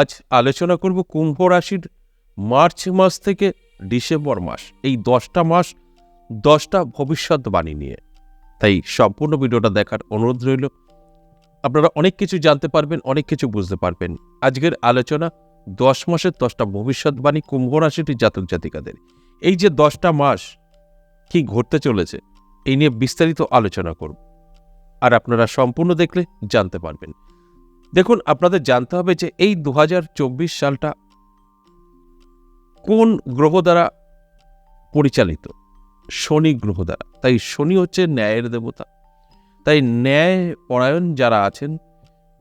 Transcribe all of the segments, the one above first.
আজ আলোচনা করব কুম্ভ রাশির মার্চ মাস থেকে ডিসেম্বর মাস, এই দশটা মাস, দশটা ভবিষ্যৎবাণী নিয়ে। তাই সম্পূর্ণ ভিডিওটা দেখার অনুরোধ রইল। আপনারা অনেক কিছু জানতে পারবেন, অনেক কিছু বুঝতে পারবেন। আজকের আলোচনা দশ মাসের দশটা ভবিষ্যৎবাণী কুম্ভ রাশিটি জাতক জাতিকাদের। এই যে দশটা মাস কি ঘটতে চলেছে, এই নিয়ে বিস্তারিত আলোচনা করব। আর আপনারা সম্পূর্ণ দেখলে জানতে পারবেন। দেখুন, আপনাদের জানতে হবে যে এই দু হাজার চব্বিশ সালটা কোন গ্রহ দ্বারা পরিচালিত? শনি গ্রহ দ্বারা। তাই শনি হচ্ছে ন্যায়ের দেবতা। তাই ন্যায় পরায়ণ যারা আছেন,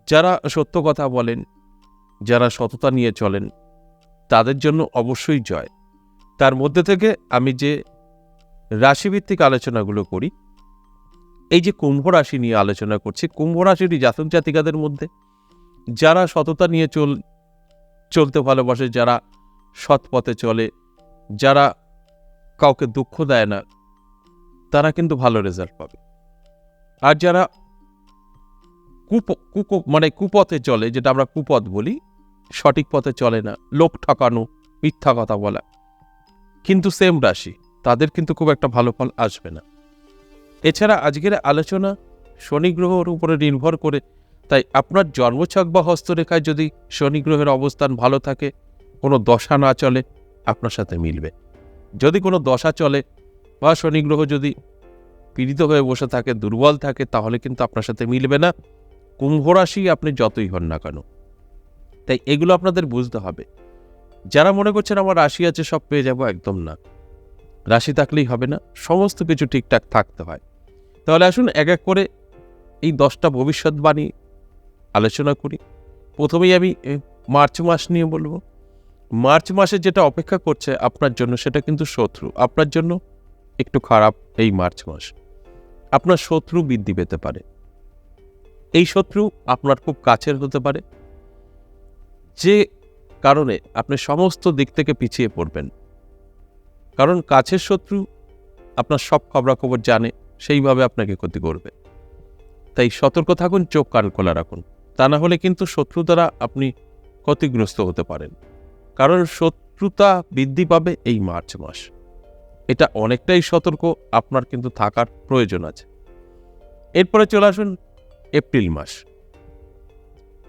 যারা সত্য কথা বলেন, যারা সততা নিয়ে চলেন, তাদের জন্য অবশ্যই জয়। তার মধ্যে থেকে আমি যে রাশিভিত্তিক আলোচনাগুলো করি, এই যে কুম্ভ রাশি নিয়ে আলোচনা করছি, কুম্ভ রাশিটি জাতক জাতিকাদের মধ্যে যারা সততা নিয়ে চল, চলতে ভালোবাসে, যারা সৎ পথে চলে, যারা কাউকে দুঃখ দেয় না, তারা কিন্তু ভালো রেজাল্ট পাবে। আর যারা কুপ কুপ মানে কুপথে চলে, যেটা আমরা কুপথ বলি, সঠিক পথে চলে না লোক ঠকানো, মিথ্যা কথা বলা, কিন্তু সেম রাশি, তাদের কিন্তু খুব একটা ভালো ফল আসবে না। এছাড়া আজকের আলোচনা শনি গ্রহর উপরে নির্ভর করে তাই আপনার জন্মছক বা হস্তরেখায় যদি শনি গ্রহের অবস্থান ভালো থাকে, কোনো দশা না চলে, আপনার সাথে মিলবে। যদি কোনো দশা চলে বা শনি গ্রহ যদি পীড়িত হয়ে বসে থাকে, দুর্বল থাকে, তাহলে কিন্তু আপনার সাথে মিলবে না। কুম্ভ রাশি আপনি যতই হন না কেন। তাই এগুলো আপনাদের বুঝতে হবে। যারা মনে করছেন আমার রাশি আছে, সব পেয়ে যাব একদম না। রাশি থাকলেই হবে না, সমস্ত কিছু ঠিকঠাক থাকতে হয়। তাহলে আসুন এক এক করে এই দশটা ভবিষ্যৎবাণী আলোচনা করি। প্রথমেই আমি মার্চ মাস নিয়ে বলব। মার্চ মাসে যেটা অপেক্ষা করছে আপনার জন্য সেটা কিন্তু শত্রু। আপনার জন্য একটু খারাপ এই মার্চ মাস। আপনার শত্রু বৃদ্ধি পেতে পারে। এই শত্রু আপনার খুব কাছের হতে পারে। যে কারণে আপনি সমস্ত দিক থেকে পিছিয়ে পড়বেন। কারণ কাছের শত্রু আপনার সব খবরাখবর জানে, সেইভাবে আপনাকে ক্ষতি করবে। তাই সতর্ক থাকুন, চোখ কান খোলা রাখুন। তা না হলে কিন্তু শত্রু দ্বারা আপনি ক্ষতিগ্রস্ত হতে পারেন। কারণ শত্রুতা বৃদ্ধি পাবে এই মার্চ মাস। এটা অনেকটাই সতর্ক, আপনার কিন্তু থাকার প্রয়োজন আছে। এরপরে চলে আসুন এপ্রিল মাস।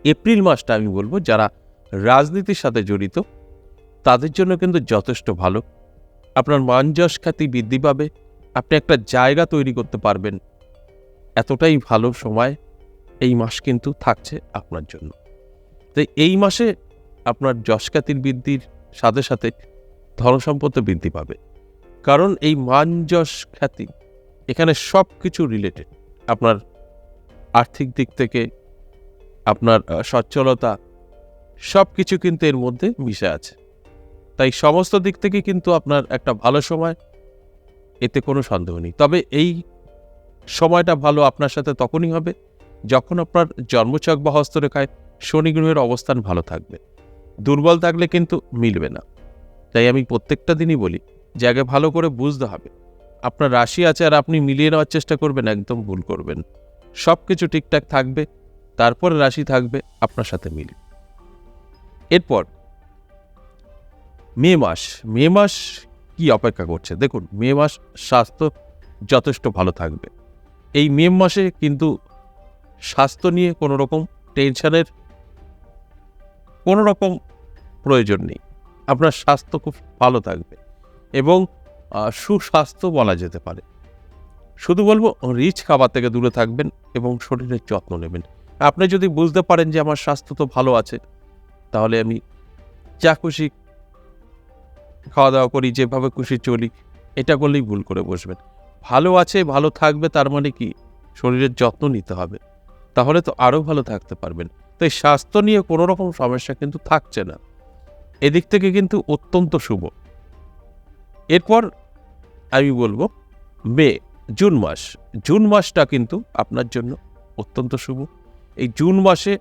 এপ্রিল মাসটা আমি বলব, যারা রাজনীতির সাথে জড়িত, তাদের জন্য কিন্তু যথেষ্ট ভালো। আপনার মান যশ খ্যাতি বৃদ্ধি পাবে, আপনি একটা জায়গা তৈরি করতে পারবেন। এতটাই ভালো সময় এই মাস কিন্তু থাকছে আপনার জন্য। তাই এই মাসে আপনার যশ খ্যাতির বৃদ্ধির সাথে সাথে ধনসম্পদ বৃদ্ধি পাবে। কারণ এই মান যশ খ্যাতি এখানে সব কিছু রিলেটেড আপনার আর্থিক দিক থেকে আপনার সচ্ছলতা সব কিছু কিন্তু এর মধ্যে মিশে আছে। তাই সমস্ত দিক থেকে কিন্তু আপনার একটা ভালো সময়, এতে কোনো সন্দেহ নেই। তবে এই সময়টা ভালো আপনার সাথে তখনই হবে যখন আপনার জন্মচক বা হস্তরেখায় শনি গ্রহের অবস্থান ভালো থাকবে। দুর্বল থাকলে কিন্তু মিলবে না। তাই আমি প্রত্যেকটা দিনই বলি যে আগে ভালো করে বুঝতে হবে, আপনার রাশি আছে আর আপনি মিলিয়ে নেওয়ার চেষ্টা করবেন, একদম ভুল করবেন। সব কিছু ঠিকঠাক থাকবে, তারপর রাশি থাকবে, আপনার সাথে মিল এরপর, মে মাস মে মাস কি অপেক্ষা করছে? দেখুন, মে মাস স্বাস্থ্য যথেষ্ট ভালো থাকবে। এই মে মাসে কিন্তু স্বাস্থ্য নিয়ে কোনো রকম টেনশনের কোনো রকম প্রয়োজন নেই। আপনার স্বাস্থ্য খুব ভালো থাকবে এবং সুস্বাস্থ্য বলা যেতে পারে। শুধু বলব রিচ খাবার থেকে দূরে থাকবেন এবং শরীরের যত্ন নেবেন। আপনি যদি বুঝতে পারেন যে আমার স্বাস্থ্য তো ভালো আছে, তাহলে আমি যা খুশি খাওয়া দাওয়া করি, যেভাবে খুশি চলি, এটা করলেই ভুল করে বসবেন। ভালো আছে, ভালো থাকবে, তার মানে কি? শরীরের যত্ন নিতে হবে। তাহলে তো আরও ভালো থাকতে পারবেন। তাই স্বাস্থ্য নিয়ে কোনো রকম সমস্যা কিন্তু থাকছে না। এদিক থেকে কিন্তু অত্যন্ত শুভ। এরপর আমি বলব, মে, জুন মাস। জুন মাসটা কিন্তু আপনার জন্য অত্যন্ত শুভ। এই জুন মাসে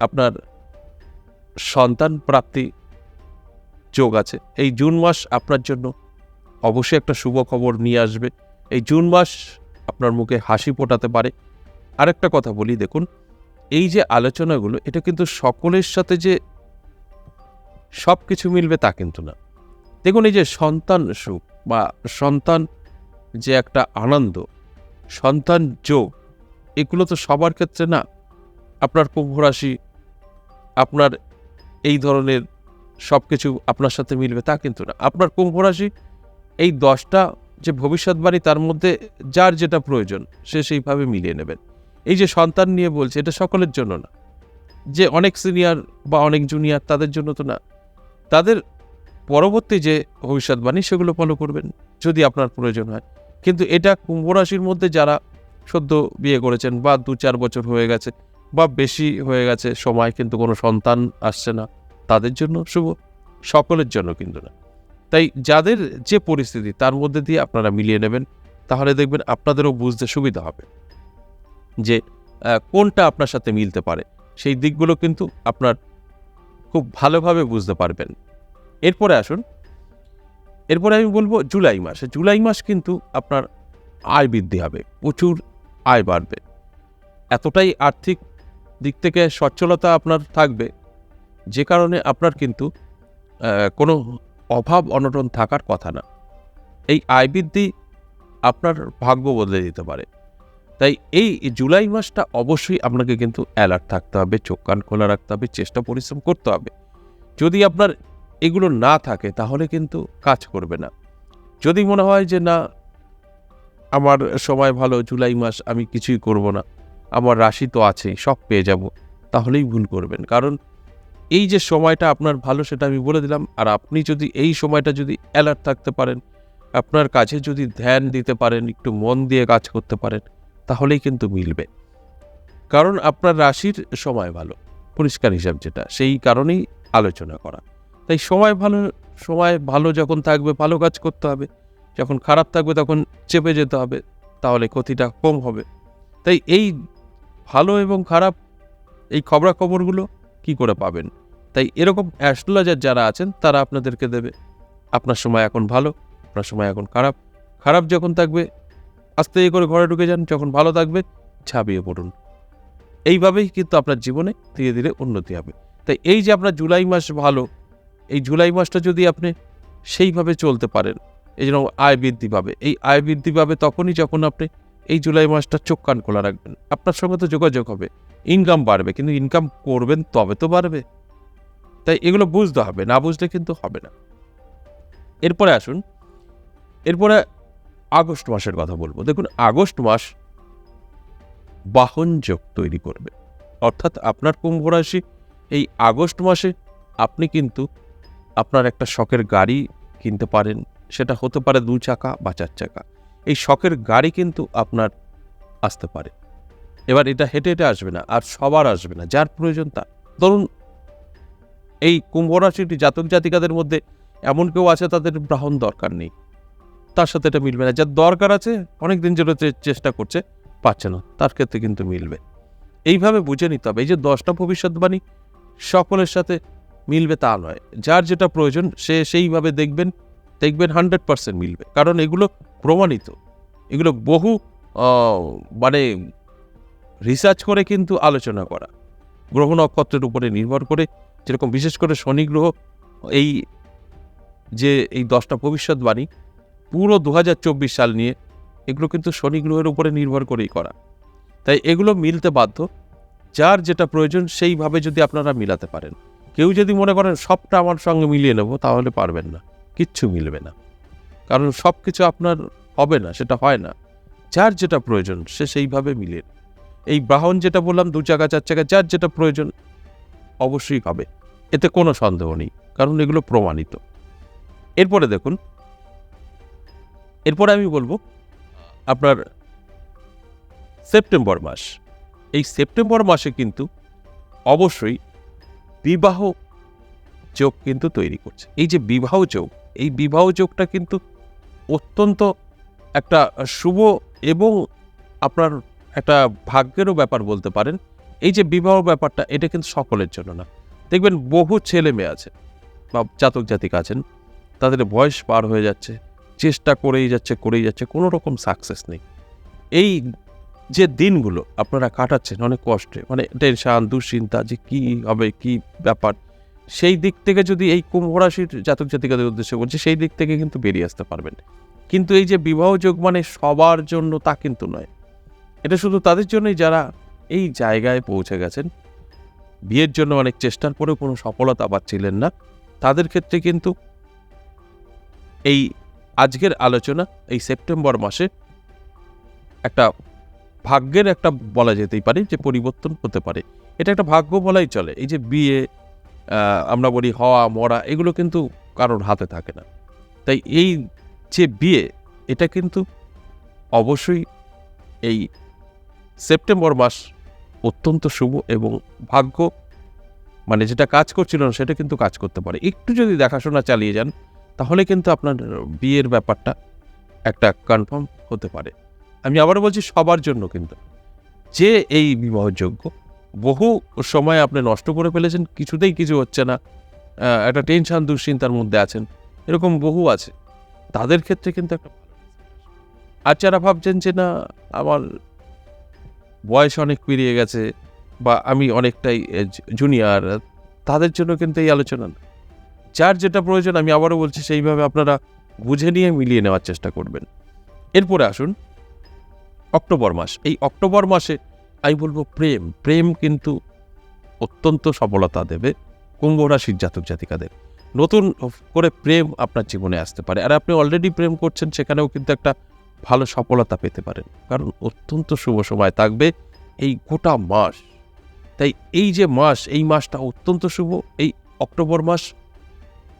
আপনার সন্তান প্রাপ্তি যোগ আছে। এই জুন মাস আপনার জন্য অবশ্যই একটা শুভ খবর নিয়ে আসবে। এই জুন মাস আপনার মুখে হাসি ফোটাতে পারে। আরেকটা কথা বলি, দেখুন, এই যে আলোচনাগুলো, এটা কিন্তু সকলের সাথে যে সব কিছু মিলবে তা কিন্তু না। দেখুন, এই যে সন্তান সুখ বা সন্তান যে একটা আনন্দ, সন্তান যোগ, এগুলো তো সবার ক্ষেত্রে না। আপনার কুম্ভ রাশি, আপনার এই ধরনের সব কিছু আপনার সাথে মিলবে তা কিন্তু না। আপনার কুম্ভ রাশি, এই দশটা যে ভবিষ্যৎবাণী তার মধ্যে যার যেটা প্রয়োজন, সে সেইভাবে মিলিয়ে নেবেন। এই যে সন্তান নিয়ে বলছে, এটা সকলের জন্য না। যে অনেক সিনিয়র বা অনেক জুনিয়র, তাদের জন্য তো না। তাদের পরবর্তী যে ভবিষ্যৎবাণী, সেগুলো ফলো করবেন, যদি আপনার প্রয়োজন হয়। কিন্তু এটা কুম্ভ রাশির মধ্যে যারা সদ্য বিয়ে করেছেন বা দু চার বছর হয়ে গেছে বা বেশি হয়ে গেছে সময়, কিন্তু কোনো সন্তান আসছে না, তাদের জন্য শুভ, সকলের জন্য কিন্তু না। তাই যাদের যে পরিস্থিতি, তার মধ্যে দিয়ে আপনারা মিলিয়ে নেবেন, তাহলে দেখবেন আপনাদেরও বুঝতে সুবিধা হবে। যে কোনটা আপনার সাথে মিলতে পারে, সেই দিকগুলো কিন্তু আপনার খুব ভালোভাবে বুঝতে পারবেন। এরপরে আসুন, এরপরে আমি বলব জুলাই মাসে। জুলাই মাস কিন্তু আপনার আয় বৃদ্ধি হবে, প্রচুর আয় বাড়বে। এতটাই আর্থিক দিক থেকে সচ্ছলতা আপনার থাকবে, যে কারণে আপনার কিন্তু কোনো অভাব অনটন থাকার কথা না। এই আয় বৃদ্ধি আপনার ভাগ্য বদলে দিতে পারে। তাই এই জুলাই মাসটা অবশ্যই আপনাকে কিন্তু অ্যালার্ট থাকতে হবে, চোখ কান খোলা রাখতে হবে, চেষ্টা পরিশ্রম করতে হবে। যদি আপনার এগুলো না থাকে তাহলে কিন্তু কাজ করবে না। যদি মনে হয় যে না, আমার সময় ভালো, জুলাই মাস আমি কিছুই করব না, আমার রাশি তো আছেই, সব পেয়ে যাব, তাহলেই ভুল করবেন। কারণ এই যে সময়টা আপনার ভালো সেটা আমি বলে দিলাম, আর আপনি যদি এই সময়টা যদি অ্যালার্ট থাকতে পারেন, আপনার কাছে যদি ধ্যান দিতে পারেন, একটু মন দিয়ে কাজ করতে পারেন তাহলেই কিন্তু মিলবে। কারণ আপনার রাশির সময় ভালো, পরিষ্কার হিসাব যেটা, সেই কারণেই আলোচনা করা। তাই সময় ভালো সময় ভালো যখন থাকবে, ভালো কাজ করতে হবে। যখন খারাপ থাকবে, তখন চেপে যেতে হবে, তাহলে ক্ষতিটা কম হবে। তাই এই ভালো এবং খারাপ এই খবরাখবরগুলো কি করে পাবেন? তাই এরকম অ্যাস্ট্রোলজার যারা আছেন, তারা আপনাদেরকে দেবে। আপনার সময় এখন ভালো, আপনার সময় এখন খারাপ। খারাপ যখন থাকবে আস্তে করে ঘরে ঢুকে যান, যখন ভালো থাকবে, ঝাঁপিয়ে পড়ুন। এইভাবেই কিন্তু আপনার জীবনে ধীরে ধীরে উন্নতি হবে। তাই এই যে আপনার জুলাই মাস ভালো, এই জুলাই মাসটা যদি আপনি সেইভাবে চলতে পারেন, এই জন্য আয় বৃদ্ধি পাবে। এই আয় বৃদ্ধি পাবে তখনই যখন আপনি এই জুলাই মাসটা চোখ কান খোলা রাখবেন। আপনার সঙ্গে তো যোগাযোগ হবে ইনকাম বাড়বে, কিন্তু ইনকাম করবেন তবে তো বাড়বে। তাই এগুলো বুঝতে হবে, না বুঝলে কিন্তু হবে না। এরপরে আসুন, এরপরে আগস্ট মাসের কথা বলব। দেখুন, আগস্ট মাস বাহন যোগ তৈরি করবে। অর্থাৎ আপনার কুম্ভ রাশি, এই আগস্ট মাসে আপনি কিন্তু আপনার একটা শখের গাড়ি কিনতে পারেন। সেটা হতে পারে দু চাকা বা চার চাকা। এই শখের গাড়ি কিন্তু আপনার আসতে পারে। এবার এটা হেঁটে হেঁটে আসবে না, আর সবার আসবে না, যার প্রয়োজন তার। ধরুন, এই কুম্ভ রাশিটি জাতক জাতিকাদের মধ্যে এমন কেউ আছে, তাদের ব্রাহ্মণ দরকার নেই। তার সাথে এটা মিলবে না। যার দরকার আছে অনেক দিন চে- চেষ্টা করছে পাচ্ছে না। তার ক্ষেত্রে কিন্তু মিলবে। এইভাবে বুঝে নিতে হবে। এই যে দশটা ভবিষ্যৎবাণী সকলের সাথে মিলবে তা নয়। যার যেটা প্রয়োজন, সে সেইভাবে দেখবেন দেখবেন হান্ড্রেড পার্সেন্ট মিলবে। কারণ এগুলো প্রমাণিত। এগুলো বহু মানে রিসার্চ করে কিন্তু আলোচনা করা। গ্রহ নক্ষত্রের উপরে নির্ভর করে, যেরকম বিশেষ করে শনি গ্রহ, এই যে, এই দশটা ভবিষ্যৎবাণী পুরো দু হাজার চব্বিশ সাল নিয়ে এগুলো কিন্তু শনি গ্রহের উপরে নির্ভর করেই করা। তাই এগুলো মিলতে বাধ্য। যার যেটা প্রয়োজন সেইভাবে যদি আপনারা মিলাতে পারেন। কেউ যদি মনে করেন সবটা আমার সঙ্গে মিলিয়ে নেব, তাহলে পারবেন না। কিচ্ছু মিলবে না। কারণ সব কিছু আপনার হবে না, সেটা হয় না। যার যেটা প্রয়োজন, সে সেইভাবে মিলিয়ে এই বাহন যেটা বললাম, দু চাকা, চার চাকা, যার যেটা প্রয়োজন, অবশ্যই হবে এতে কোনো সন্দেহ নেই। কারণ এগুলো প্রমাণিত। এরপরে দেখুন এরপরে আমি বলব আপনার সেপ্টেম্বর মাস। এই সেপ্টেম্বর মাসে কিন্তু অবশ্যই বিবাহ যোগ কিন্তু তৈরি করছে। এই যে বিবাহ যোগ, এই বিবাহ যোগটা কিন্তু অত্যন্ত একটা শুভ এবং আপনার একটা ভাগ্যেরও ব্যাপার বলতে পারেন। এই যে বিবাহ ব্যাপারটা, এটা কিন্তু সকলের জন্য না। দেখবেন বহু ছেলে মেয়ে আছে, বা জাতক জাতিক আছেন, তাদের বয়স পার হয়ে যাচ্ছে। চেষ্টা করেই যাচ্ছে করেই যাচ্ছে, কোনো রকম সাকসেস নেই। এই যে দিনগুলো আপনারা কাটাচ্ছেন অনেক কষ্টে মানে টেনশান দুশ্চিন্তা যে কি হবে, কি ব্যাপার, সেই দিক থেকে যদি এই কুম্ভ রাশির জাতক জাতিকাদের উদ্দেশ্যে বলছি, সেই দিক থেকে কিন্তু বেরিয়ে আসতে পারবেন। কিন্তু এই যে বিবাহ যোগ মানে সবার জন্য তা কিন্তু নয়। এটা শুধু তাদের জন্যই যারা এই জায়গায় পৌঁছে গেছেন, বিয়ের জন্য অনেক চেষ্টার পরেও কোনো সফলতা পাচ্ছিলেন না, তাদের ক্ষেত্রে কিন্তু এই আজকের আলোচনা এই সেপ্টেম্বর মাসে একটা ভাগ্যের একটা বলা যেতেই পারে যে পরিবর্তন হতে পারে। এটা একটা ভাগ্য বলাই চলে। এই যে বিয়ে আমরা বলি হওয়া, মরা, এগুলো কিন্তু কারোর হাতে থাকে না। তাই এই যে বিয়ে, এটা কিন্তু অবশ্যই এই সেপ্টেম্বর মাস অত্যন্ত শুভ এবং ভাগ্য মানে যেটা কাজ করছিল না, সেটা কিন্তু কাজ করতে পারে। একটু যদি দেখাশোনা চালিয়ে যান তাহলে কিন্তু আপনার বিয়ের ব্যাপারটা একটা কনফার্ম হতে পারে। আমি আবারও বলছি, সবার জন্য কিন্তু। যে এই বিবাহযোগ্য, বহু সময় আপনি নষ্ট করে ফেলেছেন, কিছুতেই কিছু হচ্ছে না একটা টেনশন দুশ্চিন্তার মধ্যে আছেন, এরকম বহু আছে। তাদের ক্ষেত্রে কিন্তু একটা। আর যারা ভাবছেন যে, না, আমার বয়স অনেক পেরিয়ে গেছে বা আমি অনেকটাই জুনিয়র তাদের জন্য কিন্তু এই আলোচনা না। যার যেটা প্রয়োজন, আমি আবারও বলছি, সেইভাবে আপনারা বুঝে নিয়ে মিলিয়ে নেওয়ার চেষ্টা করবেন। এরপরে আসুন, অক্টোবর মাস। এই অক্টোবর মাসে, আমি বলব প্রেম। প্রেম কিন্তু অত্যন্ত সফলতা দেবে কুম্ভ রাশির জাতক জাতিকাদের। নতুন করে প্রেম আপনার জীবনে আসতে পারে। আর আপনি অলরেডি প্রেম করছেন, সেখানেও কিন্তু একটা ভালো সফলতা পেতে পারেন। কারণ অত্যন্ত শুভ সময় থাকবে এই গোটা মাস। তাই এই যে মাস, এই মাসটা অত্যন্ত শুভ। এই অক্টোবর মাস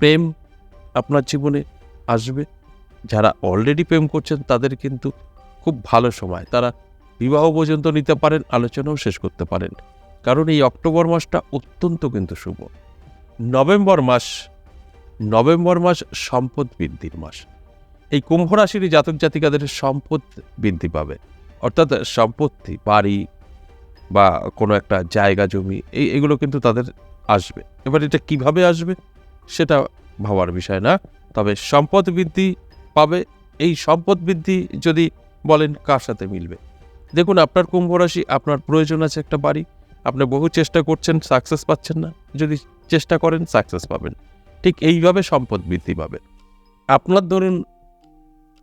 প্রেম আপনার জীবনে আসবে। যারা অলরেডি প্রেম করছেন, তাদের কিন্তু খুব ভালো সময়। তারা বিবাহ পর্যন্ত নিতে পারেন, আলোচনাও শেষ করতে পারেন। কারণ এই অক্টোবর মাসটা অত্যন্ত কিন্তু শুভ। নভেম্বর মাস নভেম্বর মাস সম্পদ বৃদ্ধির মাস। এই কুম্ভ রাশির জাতক জাতিকাদের সম্পদ বৃদ্ধি পাবে। অর্থাৎ সম্পত্তি, বাড়ি বা কোনো একটা জায়গা, জমি, এই, এগুলো কিন্তু তাদের আসবে। এবার এটা কীভাবে আসবে? সেটা ভাবার বিষয় না। তবে সম্পদ বৃদ্ধি পাবে। এই সম্পদ বৃদ্ধি যদি বলেন কার সাথে মিলবে? দেখুন, আপনার কুম্ভ রাশি, আপনার প্রয়োজন আছে একটা বাড়ি। আপনি বহু চেষ্টা করছেন সাকসেস পাচ্ছেন না। যদি চেষ্টা করেন সাকসেস পাবেন। ঠিক এইভাবে সম্পদ বৃদ্ধি পাবে। আপনার ধরুন,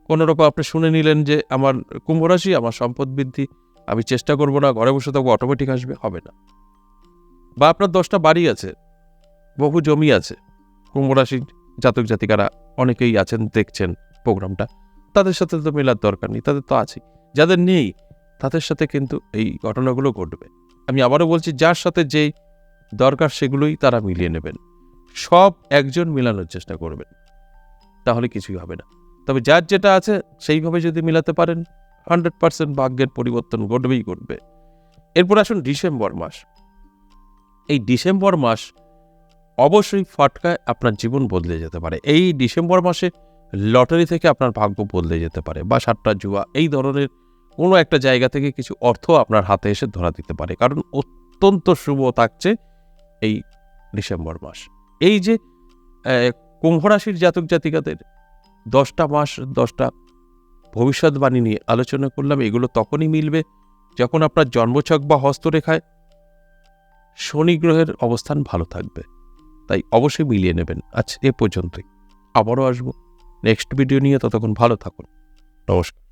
কোনো রকম আপনি শুনে নিলেন যে, আমার কুম্ভ রাশি, আমার সম্পদ বৃদ্ধি, আমি চেষ্টা করব না, ঘরে বসে থাকব অটোমেটিক আসবে। হবে না। বা আপনার দশটা বাড়ি আছে, বহু জমি আছে। কুম্ভ রাশির জাতক জাতিকারা অনেকেই আছেন, দেখছেন প্রোগ্রামটা। তাদের সাথে তো মেলার দরকার নেই, তাদের তো আছে যাদের নেই, তাদের সাথে কিন্তু এই ঘটনাগুলো ঘটবে। আমি আবারও বলছি, যার সাথে যেই দরকার সেগুলোই তারা মিলিয়ে নেবেন। সব একজন মেলানোর চেষ্টা করবেন, তাহলে কিছুই হবে না। তবে যার যেটা আছে, সেইভাবে যদি মিলাতে পারেন, হান্ড্রেড পার্সেন্ট ভাগ্যের পরিবর্তন ঘটবেই ঘটবে। এরপর আসুন ডিসেম্বর মাস। এই ডিসেম্বর মাস অবশ্যই ফটকায় আপনার জীবন বদলে যেতে পারে। এই ডিসেম্বর মাসে লটারি থেকে আপনার ভাগ্য বদলে যেতে পারে বা সাতটা জুয়া, এই ধরনের কোনো একটা জায়গা থেকে কিছু অর্থ আপনার হাতে এসে ধরা দিতে পারে। কারণ অত্যন্ত শুভ থাকছে এই ডিসেম্বর মাস। এই যে কুম্ভ রাশির জাতক জাতিকাদের দশটা মাস, দশটা ভবিষ্যৎবাণী নিয়ে আলোচনা করলাম, এগুলো তখনই মিলবে যখন আপনার জন্মছক বা হস্তরেখায় শনি গ্রহের অবস্থান ভালো থাকবে। তাই অবশ্যই মিলিয়ে নেবেন আজ এ পর্যন্তই। আবারও আসব। নেক্সট ভিডিও নিয়ে ততক্ষণ ভালো থাকুন। নমস্কার।